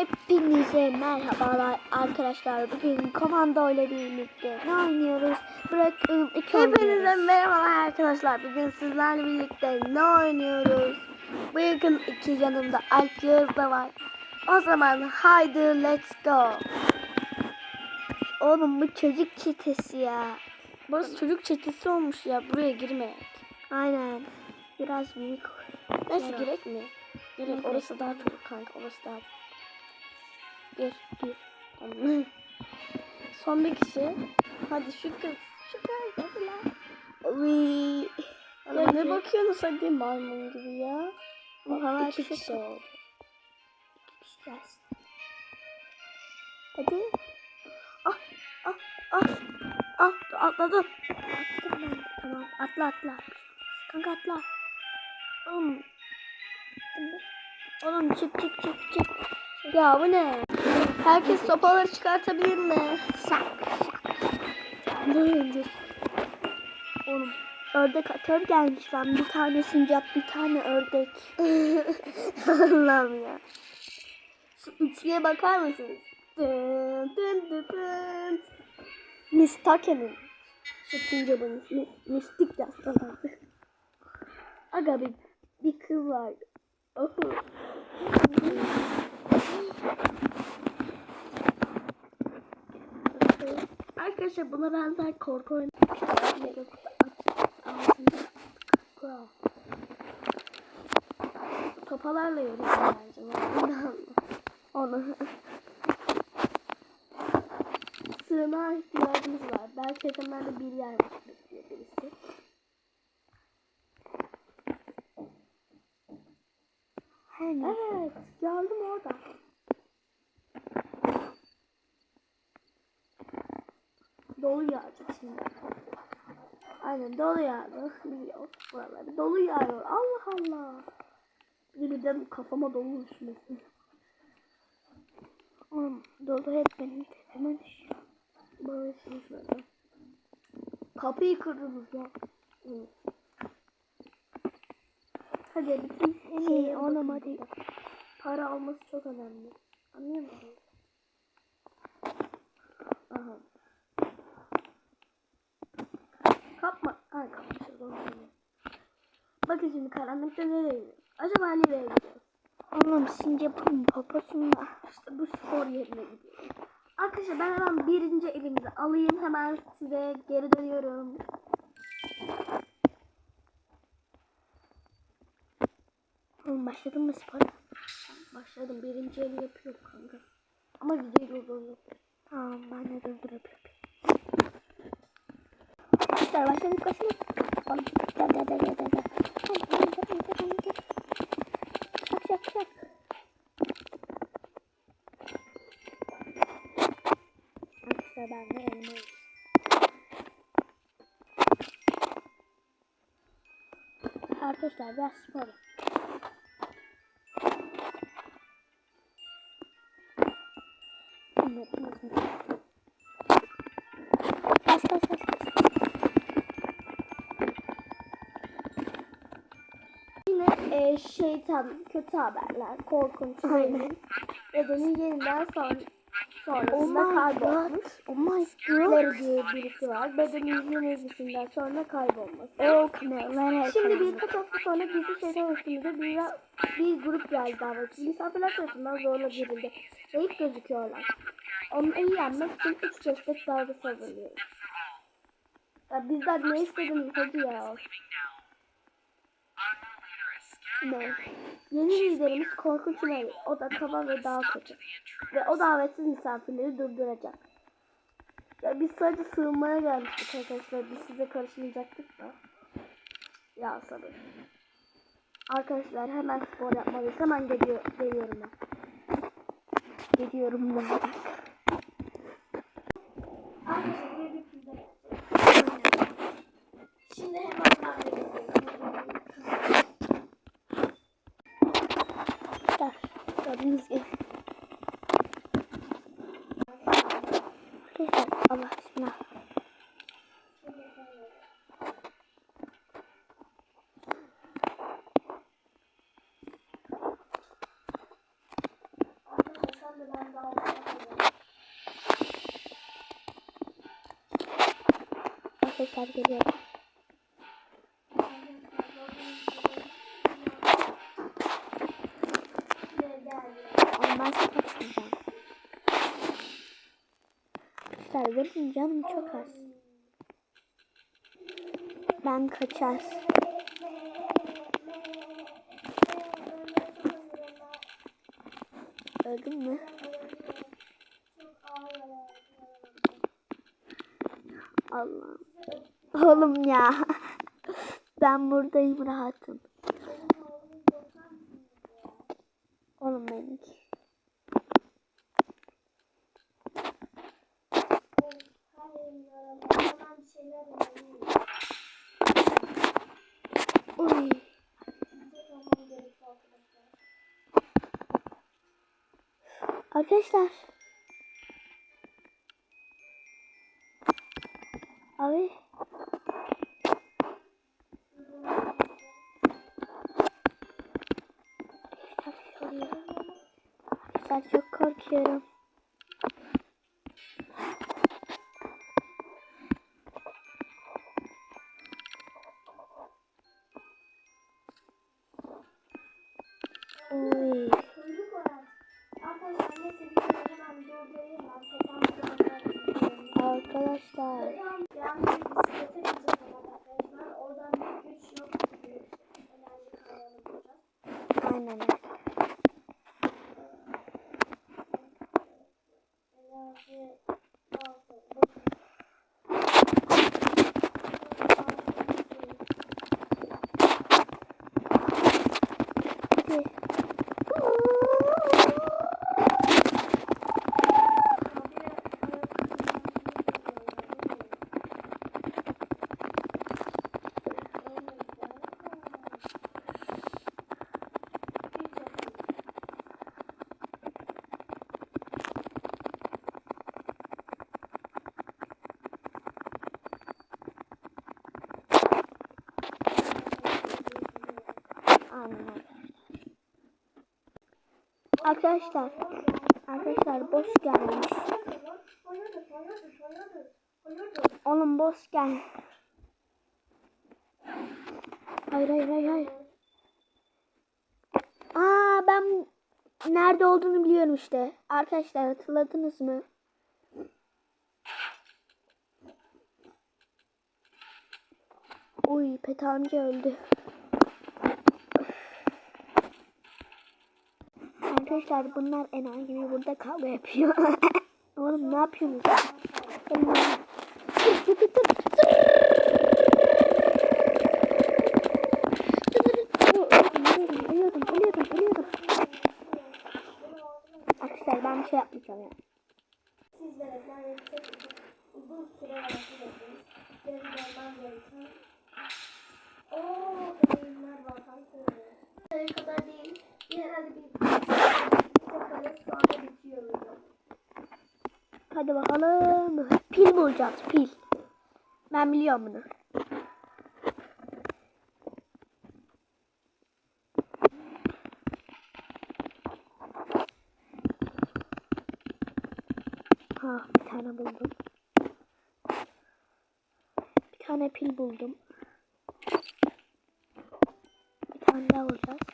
Hepinize merhabalar arkadaşlar. Bugün komando ile birlikte ne oynuyoruz? Bırakın iki Hepinize oynuyoruz. merhabalar arkadaşlar. Bugün sizlerle birlikte ne oynuyoruz? Bu yakın iki yanımda Alp da var. O zaman haydi let's go. Oğlum bu çocuk çetesi ya. Burası çocuk çetesi olmuş ya. Buraya girme. Aynen. Biraz büyük. Neyse girek mi? Girek. Orası daha çocuk kanka. Orası daha çocuk. Gir gir. Tamam. Son bir kişi. Hadi şu kız. Şu kız. Hadi lan. Uy. Ya ne bakıyorsunuz hadi maymun gibi ya. Bu hava İki çok- kişi oldu. Biraz. Hadi. Ah ah ah atladım. Attım ben. Tamam atla atla. Kanka atla. Oğlum, Oğlum çık çık çık çık. ya bu ne? Herkes sopaları çıkartabilir mi? Şak Dur dur. Oğlum ördek atör gelmiş lan. Bir tane sincap, bir tane ördek. Allah'ım ya. Şu üçlüye bakar mısınız? Dın dın dın dın. Miss Take'nin. Şu sincapın ismi Mistik yastalandı. Aga bir, bir kız vardı. Oho. Arkadaşlar buna benzer korku oyunu. Topalarla yürüyorum bence. Onu. Sığınağa ihtiyacımız var. Belki yakınlarda bir yer var. birisi. Ne? Evet, geldim orada. Dolu yağacak şimdi. Aynen dolu yağdı. Biliyoruz buraları. Dolu yağıyor. Allah Allah. Birden kafama dolu düşmesin. Oğlum dolu hep benim düşüyor. Bana düşmedi. Kapıyı kırdınız ya. Hadi bütün oğlum bakın. hadi. Para alması çok önemli. Anlıyor musun? Aha. Kapma. Ay kapmışız onu. Bakın şimdi karanlıkta nereye gidiyoruz? Acaba nereye gidiyoruz? Oğlum sincapın poposunda. İşte bu spor yerine gidiyoruz. Arkadaşlar ben hemen birinci elimizi alayım. Hemen size geri dönüyorum. Oğlum başladın mı spora? Başladım. Birinci eli yapıyorum kanka. Ama videoyu durdurdum. Tamam ben de durdurup yapayım. Arkadaşlar başladık başladık. Oğlum gel gel gel gel gel. Şak şak şak. Arkadaşlar ben de elime Arkadaşlar biraz spor. Şeytan, kötü haberler, korkunç şeyler. Bedenin yeniden son, sonrasında Oh kaybolmuş. Oh my god. Diye birisi var. Bedenin yenilgisinden sonra kaybolması. Oh kameralar Şimdi birkaç hafta sonra gizli şeytan üstümüze bir, bir grup geldi davetçi. Misafirler tarafından zorla girildi. Zayıf gözüküyorlar. Onları yenmek için üç destek dalgası hazırlıyoruz. Ya bizden ne istediniz hadi ya. Yeni liderimiz korkunç Mary. O da kaba ve daha kötü. Ve o davetsiz misafirleri durduracak. Ya biz sadece sığınmaya gelmiştik arkadaşlar. Biz size karışmayacaktık da. Ya sabır. Arkadaşlar hemen spor yapmalıyız. Hemen geliyor, geliyorum ben. Geliyorum ben. Arkadaşlar girdik biz de. Şimdi hemen ben de Arkadaşlar gördüğünüz gibi. Arkadaşlar Allah bismillah. Arkadaşlar şu anda Arkadaşlar geliyorum. Ben kaçmayacağım. Arkadaşlar benim canım çok az. Ben kaçar. Öldün mü? Allah'ım. Oğlum ya. Ben buradayım rahatım. Oğlum benimki. Uy. Arkadaşlar. Enerji kaynağını bulacağız. Aynen Arkadaşlar. Arkadaşlar boş gelmiş. Oğlum boş gel. Hayır hayır hayır hayır. Aa ben nerede olduğunu biliyorum işte. Arkadaşlar hatırladınız mı? Uy Pet amca öldü. Arkadaşlar bunlar enayi gibi burada kavga yapıyor. Oğlum ne yapıyorsunuz tut, tut, tut. Ölüyordum, ölüyordum, ölüyordum, ölüyordum. Arkadaşlar ben bir şey yapmayacağım ya. Sizlere yani çok uzun süre hareket ettiniz. Benim görmem gereken. Ooo bölümler var kanka. Ne kadar değil. Bir herhalde bir bir kare sonra bitiyor video. Hadi bakalım. Pil bulacağız, pil. Ben biliyorum bunu. Ha, bir tane buldum. Bir tane pil buldum. Bir tane daha bulacağız.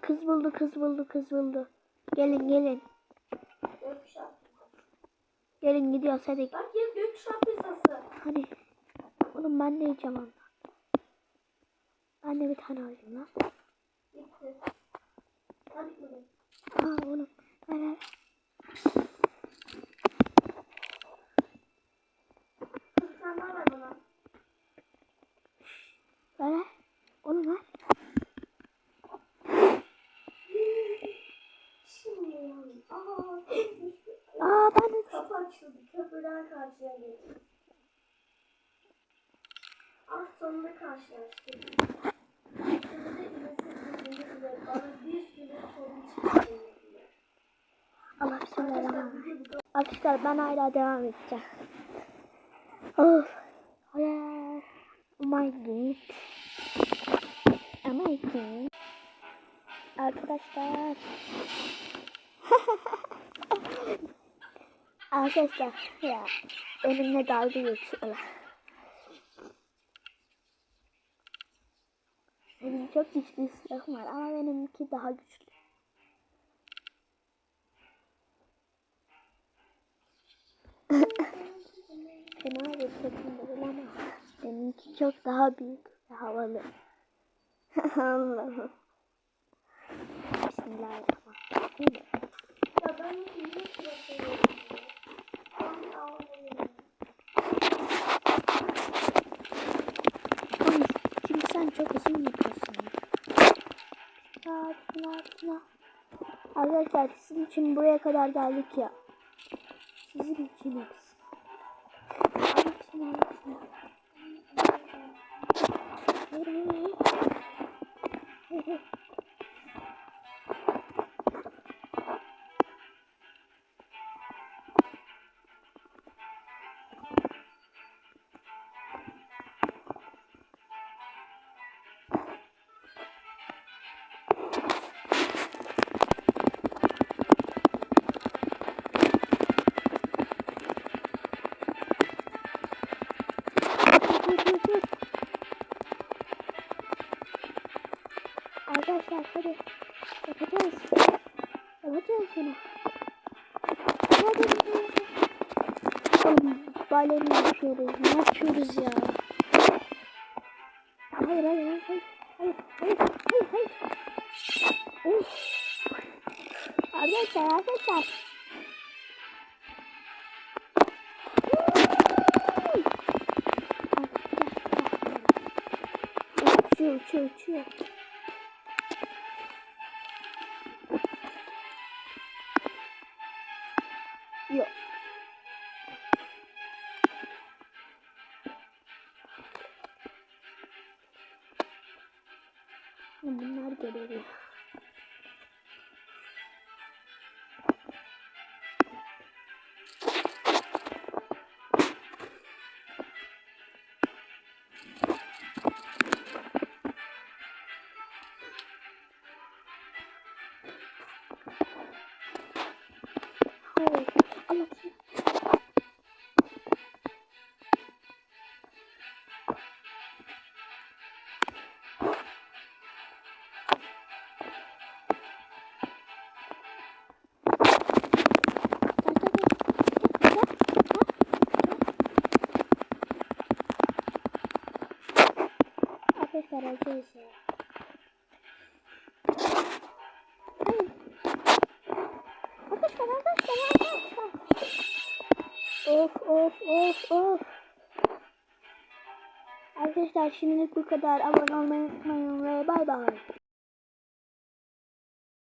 Kız buldu kız buldu kız buldu. Gelin gelin. Gelin gidiyoruz hadi. Bak ya gökkuşağı pizzası. Hadi. Oğlum ben de yiyeceğim ondan. Ben de bir tane alayım lan. Bitti. Hadi gidelim. Aa oğlum. Ver ver. Ver ver. Oğlum ver. Şimdi yani. Aa. Aa ben de Kapı açıldı. Köprüden karşıya geçtik. Az sonunda karşılaştık. İzinsiz bildiğiniz üzere bana bir sürü sorun çıkardı. Allah bismillahirrahmanirrahim. Arkadaşlar ben hala devam edeceğim. Of. Hayır. Oh my god. Oh my god. Arkadaşlar. Arkadaşlar ya benimle dalga geçiyorlar. Benim çok güçlü silahım var ama benimki daha güçlü. Fena bir sesim değil ama benimki çok daha büyük ve havalı. Allah'ım. Bismillahirrahmanirrahim. Ya ben Ay, sen çok uzun yapıyorsun. Arkadaşlar sizin için buraya kadar geldik ya. Sizin için hepsi. Hadi yapacağız. Yapacağız bunu. Hadi. Oğlum balerini yapıyoruz. Ne yapıyoruz ya? Hayır hayır hayır hayır. Hayır hayır hayır hayır. Arkadaşlar arkadaşlar. Uçuyor uçuyor uçuyor. your Arkadaşlar arkadaşlar. Arkadaşlar arkadaşlar. Of of of of. Arkadaşlar şimdilik bu kadar. Abone olmayı unutmayın ve bay bay.